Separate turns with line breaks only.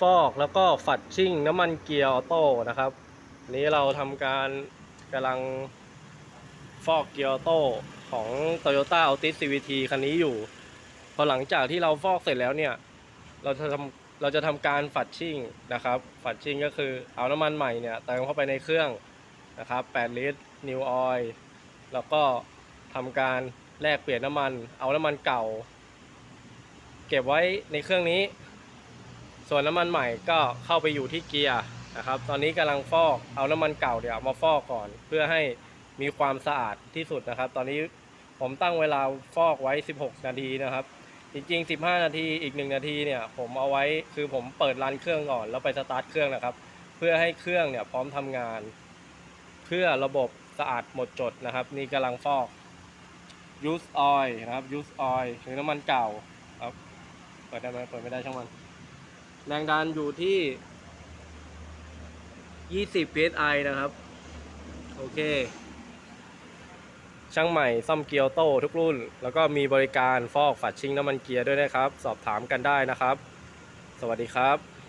ฟอกแล้วก็ฝัดชิ่งน้ำมันเกียร์ออโต้นะครับนนี้เราทำการกำลังฟอกเกียร์ออโต้ของ Toyota Altis CVT คันนี้อยู่ พอหลังจากที่เราฟอกเสร็จแล้วเนี่ย เราจะทำเราจะทำการฝัดชิ่งนะครับ ฝัดชิ่งก็คือเอาน้ำมันใหม่เนี่ยเติมเข้าไปในเครื่องนะครับ 8 ลิตร New Oil แล้วก็ทำการแลกเปลี่ยนน้ำมัน เอาน้ำมันเก่า เก็บไว้ในเครื่องนี้ ส่วนน้ำมันใหม่ก็เข้าไปอยู่ที่เกียร์นะครับ ตอนนี้กำลังฟอกเอาน้ำมันเก่าเดี๋ยวมาฟอกก่อน เพื่อให้มีความสะอาดที่สุดนะครับ ตอนนี้ผมตั้งเวลาฟอกไว้ 16 นาทีนะครับ จริงๆ 15 นาทีอีก 1 นาทีเนี่ยผมเอาไว้คือผมเปิดรันเครื่องก่อน แล้วไปสตาร์ทเครื่องนะครับ เพื่อให้เครื่องเนี่ยพร้อมทำงาน เพื่อระบบสะอาดหมดจดนะครับ นี่กำลังฟอก use oil นะครับ use oil หรือน้ำมันเก่าครับเปิดได้ไหมเปิดไม่ได้ช่างมัน แรงดันอยู่ที่ 20 psi นะครับ โอเค ช่างใหม่ซ่อมเกียร์โต้ทุกรุ่น แล้วก็มีบริการฟอกฝัดชิงน้ำมันเกียร์ด้วยนะครับ สอบถามกันได้นะครับ สวัสดีครับ